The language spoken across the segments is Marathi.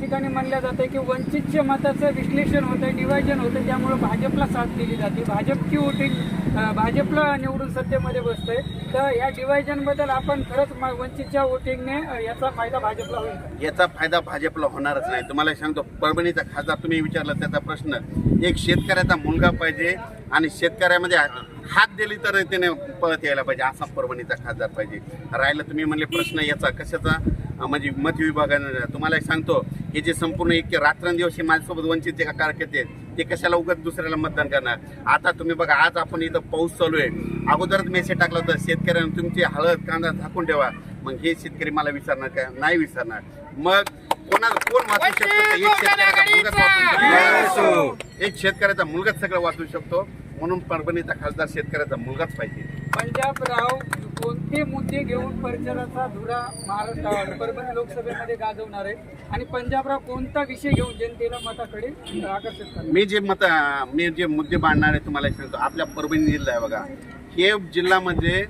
ठिकाणी म्हणलं जातं की वंचितच्या मताचं विश्लेषण होतं डिव्हायजन होतं त्यामुळे भाजपला साथ दिली जाते. भाजपची वोटिंग भाजपला निवडून सत्तेमध्ये बसतंय. तर या डिव्हायजनबद्दल आपण खरंच वंचितच्या वोटिंगने याचा फायदा भाजपला होईल याचा फायदा भाजपला होणारच नाही. तुम्हाला सांगतो परभणीचा खासदार तुम्ही विचारला त्याचा प्रश्न एक शेतकऱ्याचा मुलगा पाहिजे आणि शेतकऱ्यामध्ये हात दिली तर त्याने पळत यायला पाहिजे असा परभणीचा खासदार पाहिजे. राहिलं तुम्ही म्हणले प्रश्न याचा कशाचा? म्हणजे मत विभागानं तुम्हाला एक सांगतो हे जे संपूर्ण एक रात्रंदिवस हे माझ्यासोबत वंचित जे कार्यकर्ते आहेत, ते कशाला उगत दुसऱ्याला मतदान करणार? आता तुम्ही बघा आज आपण इथं पाऊस चालू आहे. अगोदरच मेसेज टाकला होता शेतकऱ्यांना तुमची हळद कांदा झाकून ठेवा. मग हे शेतकरी मला विचारणार का? नाही विचारणार मग कोणाला कोण वाचू शकतो? एक शेतकऱ्याचा मुलगाच वाचू शकतो. एक शेतकऱ्याचा मुलगाच सगळं वाचू शकतो. म्हणून परभणीचा खासदार शेतकऱ्याचा मुलगाच पाहिजे. पंजाबराव कोणते मुद्दे घेऊन परिसराचा धुरा महाराष्ट्र परभणी लोकसभेमध्ये गाजवणार आहे? आणि पंजाबराव कोणता विषय घेऊन जनतेला मताकडे आकर्षित करणार मी जे मत मी जे मुद्दे मांडणार आहे तुम्हाला सांगतो. आपल्या परभणी जिल्हा आहे बघा. हे जिल्ह्यामध्ये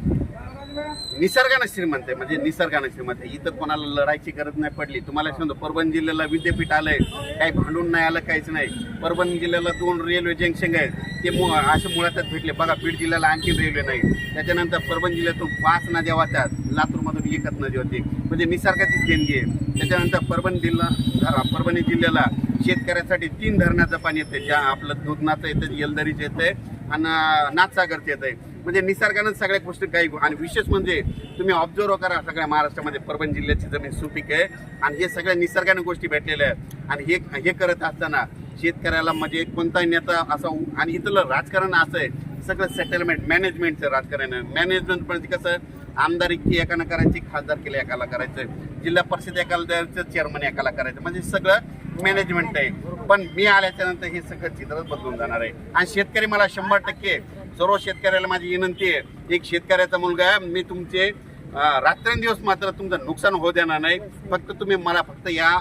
निसर्गानं श्रीमंत आहे म्हणजे निसर्गानं श्रीमंत आहे. इथं कोणाला लढायची गरज नाही पडली. तुम्हाला सांगतो परभणी जिल्ह्याला विद्यापीठ आलंय. काही भांडून नाही आलं काहीच नाही. परभणी जिल्ह्याला दोन रेल्वे जंक्शन आहेत. ते मु असे मुळातच भेटले. बघा बीड जिल्ह्याला आणखी रेल्वे नाही. त्याच्यानंतर परभणी जिल्ह्यातून पाच नद्या वाहतात. लातूरमधून एकच नदी होती. म्हणजे निसर्गाची देणगी आहे. त्याच्यानंतर परभणी जिल्हा धरा परभणी जिल्ह्याला शेतकऱ्यासाठी तीन धरणाचं पाणी येते ज्या आपलं दुधनाचं येतं येलदरीचं येतं आणि नाथसागरचं येतं म्हणजे निसर्गानं सगळ्या गोष्टी काही आणि विशेष म्हणजे तुम्ही ऑब्झर्व करा सगळ्या महाराष्ट्रामध्ये परभणी जिल्ह्याची जमीन सुपीक आहे. आणि हे सगळ्या निसर्गाने गोष्टी भेटलेल्या आहेत. आणि हे हे करत असताना शेतकऱ्याला म्हणजे कोणताही नेता असा आणि इथलं राजकारण असं आहे. सगळं सेटलमेंट मॅनेजमेंटचं राजकारण आहे. मॅनेजमेंट म्हणजे कसं? आमदारकी एकानं करायची खासदारकीला एकाला करायचं. जिल्हा परिषद एकाला द्यायचं चेअरमन एकाला करायचं. म्हणजे सगळं मॅनेजमेंट आहे. पण मी आल्याच्यानंतर हे सगळं चित्रच बदलून जाणार आहे. आणि शेतकरी मला शंभर टक्के सर्व शेतकऱ्याला माझी विनंती आहे. एक शेतकऱ्याचा मुलगा आहे. मी तुमचे रात्रंदिवस मात्र तुमचं नुकसान होऊ देणार नाही. फक्त तुम्ही मला फक्त या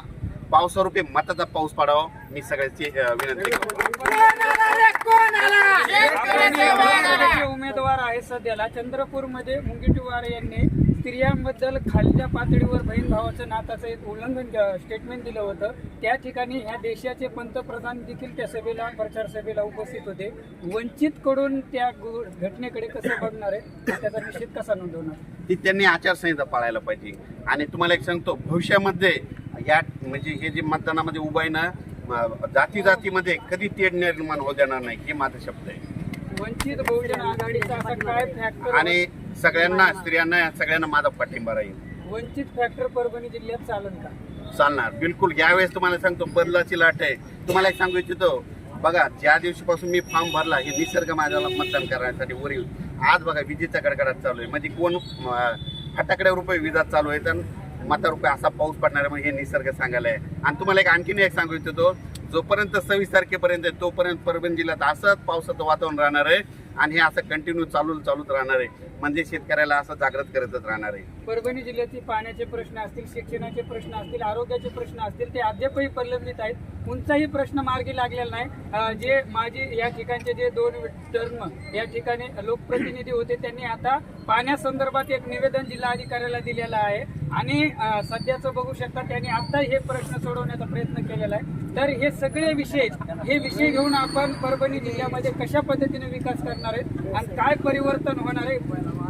पावसारूपी मताचा पाऊस पाडावा. मी सगळ्याची विनंती करतो. उमेदवार आहे सध्याला. चंद्रपूरमध्ये मुंगीटीवार यांनी स्त्रियांबद्दल खालच्या पातळीवर बहीण भावाचं नाताचं एक उल्लंघन स्टेटमेंट दिलं होतं. त्या ठिकाणी ह्या देशाचे पंतप्रधान देखील त्या सभेला प्रचार सभेला उपस्थित होते. वंचित कडून त्या घटनेकडे कसं बघणार आहे? त्याचा निषेध कसा नोंदवणार? ती त्यांनी आचारसंहिता पाळायला पाहिजे. आणि तुम्हाला एक सांगतो भविष्यामध्ये या म्हणजे हे जे मतदानामध्ये उभं आहे ना जाती जातीमध्ये कधी तेढ निर्माण होऊ देणार नाही हे माझा शब्द आहे. वंचित बहुजन आघाडीचा असा काय फॅक्टर आणि सगळ्यांना स्त्रियांना सगळ्यांना माझा पाठिंबा राहील. वंचित फॅक्टर परभणी जिल्ह्यात चालन का? चालणार. बिलकुल यावेळेस तुम्हाला सांगतो बदलाची लाट आहे. तुम्हाला एक सांगू इच्छितो बघा ज्या दिवशीपासून मी फॉर्म भरला हे निसर्ग माझ्याला मतदान करण्यासाठी वरील. आज बघा विजेचा कडकडाट चालू आहे. म्हणजे कोण फटाकड्या रुपये विजा चालू आहे तर मता रुपये असा पाऊस पडणार आहे म्हणजे हे निसर्ग सांगायला आहे. आणि तुम्हाला एक आणखीन एक सांगू इच्छितो जोपर्यंत सव्वीस तारखेपर्यंत आहे, तोपर्यंत परभणी जिल्ह्यात असंच पावसाचं वातावरण राहणार आहे. आणि हे असं कंटिन्यू चालू चालूच राहणार आहे. म्हणजे शेतकऱ्याला असं जागृत करतच राहणार आहे. परभणी जिल्ह्यातील पाण्याचे प्रश्न असतील शिक्षणाचे प्रश्न असतील आरोग्याचे प्रश्न असतील ते अद्यापही प्रलंबित आहेत. कोणताही प्रश्न मार्गी लागलेला नाही. जे माझे या ठिकाणचे जे दोन टर्म या ठिकाणी लोकप्रतिनिधी होते त्यांनी आता पाण्यासंदर्भात एक निवेदन जिल्हा अधिकाऱ्याला दिलेलं आहे. आणि सध्याचं बघू शकता त्यांनी आता हे प्रश्न सोडवण्याचा प्रयत्न केलेला आहे. तर हे सगळे विषय हे विषय घेऊन आपण परभणी जिल्ह्यामध्ये कशा पद्धतीने विकास करणार आहेत आणि काय परिवर्तन होणार आहे?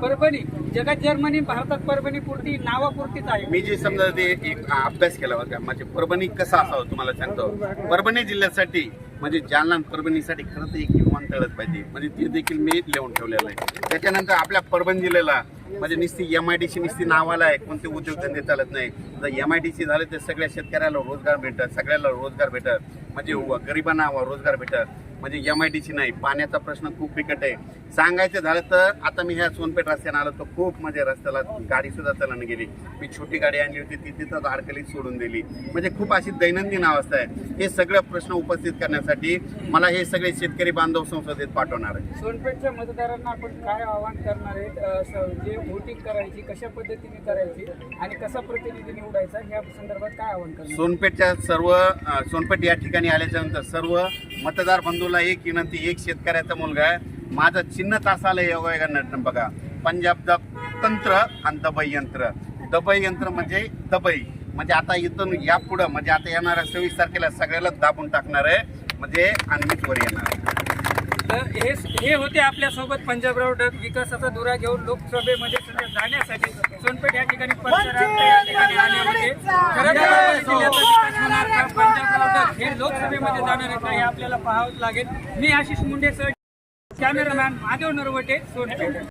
परभणी जगात जर्मनी भारतात परभणी पुरती नावापुरतीच आहे. मी जे समजा ते एक अभ्यास केला होता म्हणजे परभणी कसा असावं तुम्हाला सांगतो. परभणी जिल्ह्यासाठी म्हणजे जालना परभणीसाठी खरं तर एक विमानतळच पाहिजे. म्हणजे ते देखील मी लिहून ठेवलेलं आहे. त्याच्यानंतर आपल्या परभणी जिल्ह्याला म्हणजे नुसती एम आय डी सी नुसती नावाला आहे कोणते उद्योगधंदे चालत नाही. जर एम आय डी सी झाले तर सगळ्या शेतकऱ्याला रोजगार भेटत सगळ्याला रोजगार भेटत. म्हणजे व- गरिबांना रोजगार भेटत. म्हणजे एम आय डी सी नाही पाण्याचा प्रश्न खूप बिकट आहे. सांगायचं झालं तर आता मी ह्या सोनपेठ रस्त्याने आलो तर खूप म्हणजे रस्त्याला गाडी सुद्धा चालून गेली. मी छोटी गाडी आणली होती ती तिथं अडकलीत सोडून दिली. म्हणजे खूप अशी दैनंदिन अवस्था आहे. हे सगळं प्रश्न उपस्थित करण्यासाठी मला हे सगळे शेतकरी बांधव संसदेत पाठवणार आहे सोनपेठच्या मतदारांना आपण काय आवाहन करणार स- जे व्होटिंग करायची कशा पद्धतीने करायची आणि कसा प्रतिनिधी निवडायचा या संदर्भात काय आवाहन करणार? सोनपेठच्या सर्व सोनपेठ या ठिकाणी आल्याच्यानंतर सर्व मतदार बंधूला एक विनंती एक शेतकऱ्याचा मुलगा आहे. माझं चिन्ह तासाला योगायोगानं बघा. पंजाब द तंत्र आणि दबई यंत्र. दबई यंत्र म्हणजे दबई. म्हणजे आता इथून या पुढं म्हणजे आता येणाऱ्या सव्वीस तारखेला सगळ्याला दाबून टाकणार आहे. म्हणजे आणखीच वर येणार तर हे हे होते आपल्यासोबत पंजाबराव डग विकासाचा धुरा घेऊन लोकसभेमध्ये जाण्यासाठी सोनपेठ या ठिकाणी या ठिकाणी खरं तर जिल्ह्याचा विकास होणार का पंजाबराव सभेमध्ये जाणार आहेत का हे आपल्याला पाहावंच लागेल. मी आशिष मुंडे सर कॅमेरामॅन महादेव नरवटे सोनपेठ.